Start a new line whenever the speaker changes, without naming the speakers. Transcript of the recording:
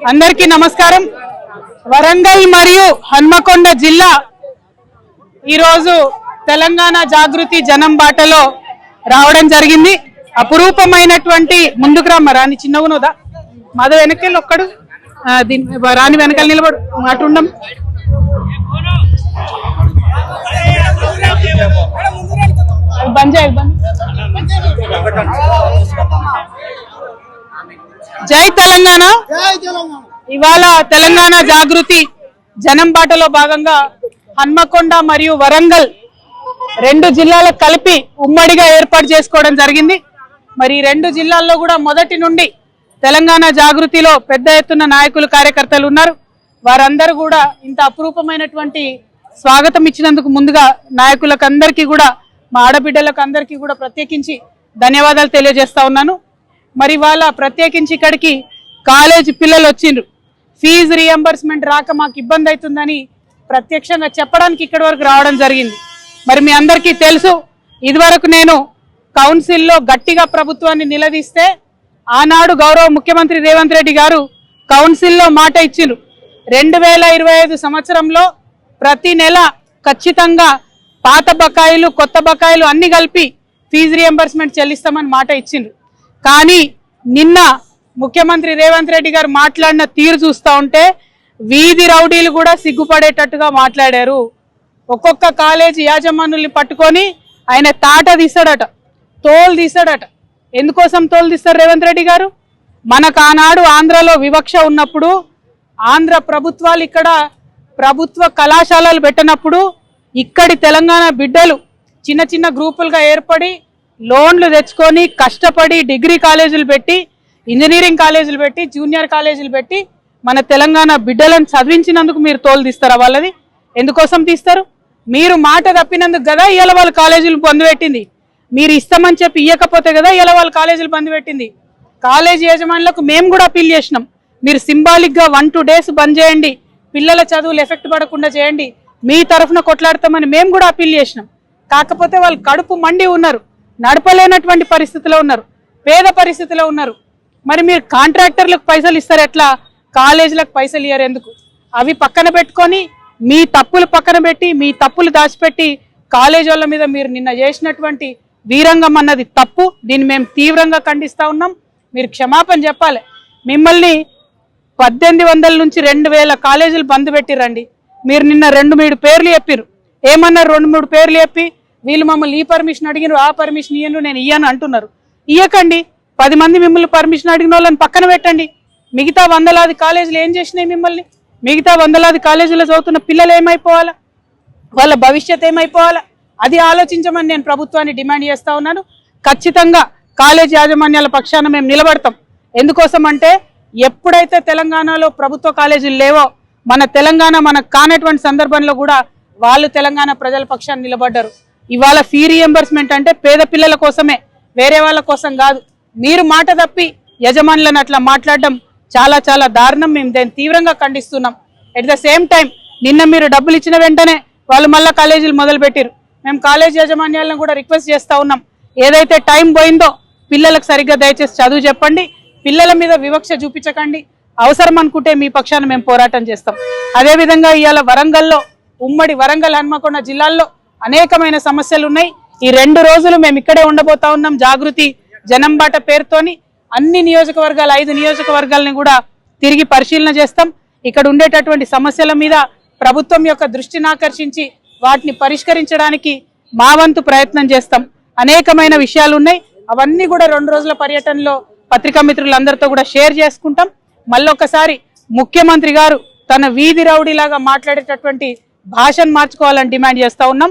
అందరికీ నమస్కారం. వరంగల్ మరియు హన్మకొండ జిల్లా ఈరోజు తెలంగాణ జాగృతి జనం బాటలో రావడం జరిగింది. అపురూపమైనటువంటి ముందుకు రామ్మ రాని చిన్నగునోదా మాధవ వెనకెళ్ళి ఒక్కడు. రాణి రాని వెనకాల నిలబడు అటు ఉండం. బంద్ బంద్ జై తెలంగాణ. ఇవాళ తెలంగాణ జాగృతి జనం బాటలో భాగంగా హన్మకొండ మరియు వరంగల్ రెండు జిల్లాలకు కలిపి ఉమ్మడిగా ఏర్పాటు చేసుకోవడం జరిగింది. మరి రెండు జిల్లాల్లో కూడా మొదటి నుండి తెలంగాణ జాగృతిలో పెద్ద ఎత్తున నాయకులు కార్యకర్తలు ఉన్నారు. వారందరూ కూడా ఇంత అపురూపమైనటువంటి స్వాగతం ఇచ్చినందుకు ముందుగా నాయకులకు అందరికీ కూడా మా ఆడబిడ్డలకు అందరికీ కూడా ప్రత్యేకించి ధన్యవాదాలు తెలియజేస్తా ఉన్నాను. మరి వాళ్ళ ప్రత్యేకించి ఇక్కడికి కాలేజీ పిల్లలు వచ్చిండ్రు. ఫీజు రియంబర్స్మెంట్ రాక మాకు ఇబ్బంది అవుతుందని ప్రత్యక్షంగా చెప్పడానికి ఇక్కడి వరకు రావడం జరిగింది. మరి మీ అందరికీ తెలుసు ఇదివరకు నేను కౌన్సిల్లో గట్టిగా ప్రభుత్వాన్ని నిలదీస్తే ఆనాడు గౌరవ ముఖ్యమంత్రి రేవంత్ రెడ్డి గారు కౌన్సిల్లో మాట ఇచ్చిండ్రు. రెండు వేల ఇరవై ఐదు సంవత్సరంలో ప్రతి నెల ఖచ్చితంగా పాత బకాయిలు కొత్త బకాయిలు అన్ని కలిపి ఫీజు రియంబర్స్మెంట్ చెల్లిస్తామని మాట ఇచ్చిండ్రు. కానీ నిన్న ముఖ్యమంత్రి రేవంత్ రెడ్డి గారు మాట్లాడిన తీరు చూస్తా ఉంటే వీధి రౌడీలు కూడా సిగ్గుపడేటట్టుగా మాట్లాడారు. ఒక్కొక్క కాలేజీ యాజమానుల్ని పట్టుకొని ఆయన తాట తీస్తాడట తోలు తీస్తాడట. ఎందుకోసం తోలు తీస్తారు రేవంత్ రెడ్డి గారు? మనకు ఆనాడు ఆంధ్రలో వివక్ష ఉన్నప్పుడు ఆంధ్ర ప్రభుత్వాలు ఇక్కడ ప్రభుత్వ కళాశాలలు పెట్టినప్పుడు ఇక్కడి తెలంగాణ బిడ్డలు చిన్న చిన్న గ్రూపులుగా ఏర్పడి లోన్లు తెచ్చుకొని కష్టపడి డిగ్రీ కాలేజీలు పెట్టి ఇంజనీరింగ్ కాలేజీలు పెట్టి జూనియర్ కాలేజీలు పెట్టి మన తెలంగాణ బిడ్డలను చదివించినందుకు మీరు తోలు తీస్తారా వాళ్ళది? ఎందుకోసం తీస్తారు? మీరు మాట తప్పినందుకు కదా ఇవాళ వాళ్ళ కాలేజీలు బంద్ మీరు ఇస్తామని చెప్పి ఇవ్వకపోతే కదా ఇవాళ వాళ్ళ కాలేజీలు బంద్ కాలేజీ యజమానులకు మేము కూడా అప్పీల్ చేసినాం. మీరు సింబాలిక్గా వన్ టూ డేస్ బంద్ చేయండి. పిల్లల చదువులు ఎఫెక్ట్ పడకుండా చేయండి. మీ తరఫున కొట్లాడతామని మేము కూడా అప్పీల్ చేసినాం. కాకపోతే వాళ్ళు కడుపు మండి ఉన్నారు. నడపలేనటువంటి పరిస్థితిలో ఉన్నారు. పేద పరిస్థితిలో ఉన్నారు. మరి మీరు కాంట్రాక్టర్లకు పైసలు ఇస్తారు ఎట్లా? కాలేజీలకు పైసలు ఇయ్యరు ఎందుకు? అవి పక్కన పెట్టుకొని మీ తప్పులు పక్కన పెట్టి మీ తప్పులు దాచిపెట్టి కాలేజీ వాళ్ళ మీద మీరు నిన్న చేసినటువంటి వీరంగం అన్నది తప్పు. దీన్ని మేము తీవ్రంగా ఖండిస్తూ ఉన్నాం. మీరు క్షమాపణ చెప్పాలి. మిమ్మల్ని పద్దెనిమిది వందల నుంచి రెండు వేల కాలేజీలు బంద్ పెట్టిరండి మీరు నిన్న రెండు మూడు పేర్లు చెప్పిర్రు. ఏమన్నారు రెండు మూడు పేర్లు చెప్పి వీళ్ళు మమ్మల్ని ఈ పర్మిషన్ అడిగినారు ఆ పర్మిషన్ ఇయ్యను నేను ఇయ్యను అంటున్నారు. ఇయ్యకండి. పది మంది మిమ్మల్ని పర్మిషన్ అడిగిన వాళ్ళని పక్కన పెట్టండి. మిగతా వందలాది కాలేజీలు ఏం చేసినాయి మిమ్మల్ని? మిగతా వందలాది కాలేజీలో చదువుతున్న పిల్లలు ఏమైపోవాలా? వాళ్ళ భవిష్యత్ ఏమైపోవాలా? అది ఆలోచించమని నేను ప్రభుత్వాన్ని డిమాండ్ చేస్తా ఉన్నాను. ఖచ్చితంగా కాలేజీ యాజమాన్యాల పక్షాన మేము నిలబడతాం. ఎందుకోసం అంటే ఎప్పుడైతే తెలంగాణలో ప్రభుత్వ కాలేజీలు లేవో మన తెలంగాణ మనకు కానటువంటి సందర్భంలో కూడా వాళ్ళు తెలంగాణ ప్రజల పక్షాన్ని నిలబడ్డారు. ఇవాళ ఫీ రియంబర్స్మెంట్ అంటే పేద పిల్లల కోసమే వేరే వాళ్ళ కోసం కాదు. మీరు మాట తప్పి యజమానులను అట్లా మాట్లాడడం చాలా చాలా దారుణం. మేము దాన్ని తీవ్రంగా ఖండిస్తున్నాం. ఎట్ ద సేమ్ టైం నిన్న మీరు డబ్బులు ఇచ్చిన వెంటనే వాళ్ళు మళ్ళీ కాలేజీలు మొదలుపెట్టారు. మేము కాలేజ్ యాజమాన్యాలను కూడా రిక్వెస్ట్ చేస్తూ ఉన్నాం. ఏదైతే టైం పోయిందో పిల్లలకు సరిగ్గా దయచేసి చదువు చెప్పండి. పిల్లల మీద వివక్ష చూపించకండి. అవసరం అనుకుంటే మీ పక్షాన మేము పోరాటం చేస్తాం. అదేవిధంగా ఇవాళ వరంగల్లో ఉమ్మడి వరంగల్ హన్మకొండ జిల్లాల్లో అనేకమైన సమస్యలు ఉన్నాయి. ఈ రెండు రోజులు మేము ఇక్కడే ఉండబోతా ఉన్నాం జాగృతి జనంబాట పేరుతోని. అన్ని నియోజకవర్గాల ఐదు నియోజకవర్గాలని కూడా తిరిగి పరిశీలన చేస్తాం. ఇక్కడ ఉండేటటువంటి సమస్యల మీద ప్రభుత్వం యొక్క దృష్టిని ఆకర్షించి వాటిని పరిష్కరించడానికి మా వంతు ప్రయత్నం చేస్తాం. అనేకమైన విషయాలు ఉన్నాయి. అవన్నీ కూడా రెండు రోజుల పర్యటనలో పత్రికా మిత్రులందరితో కూడా షేర్ చేసుకుంటాం. మళ్ళొకసారి ముఖ్యమంత్రి గారు తన వీధి రౌడీలాగా మాట్లాడేటటువంటి భాషను మార్చుకోవాలని డిమాండ్ చేస్తూ ఉన్నాం.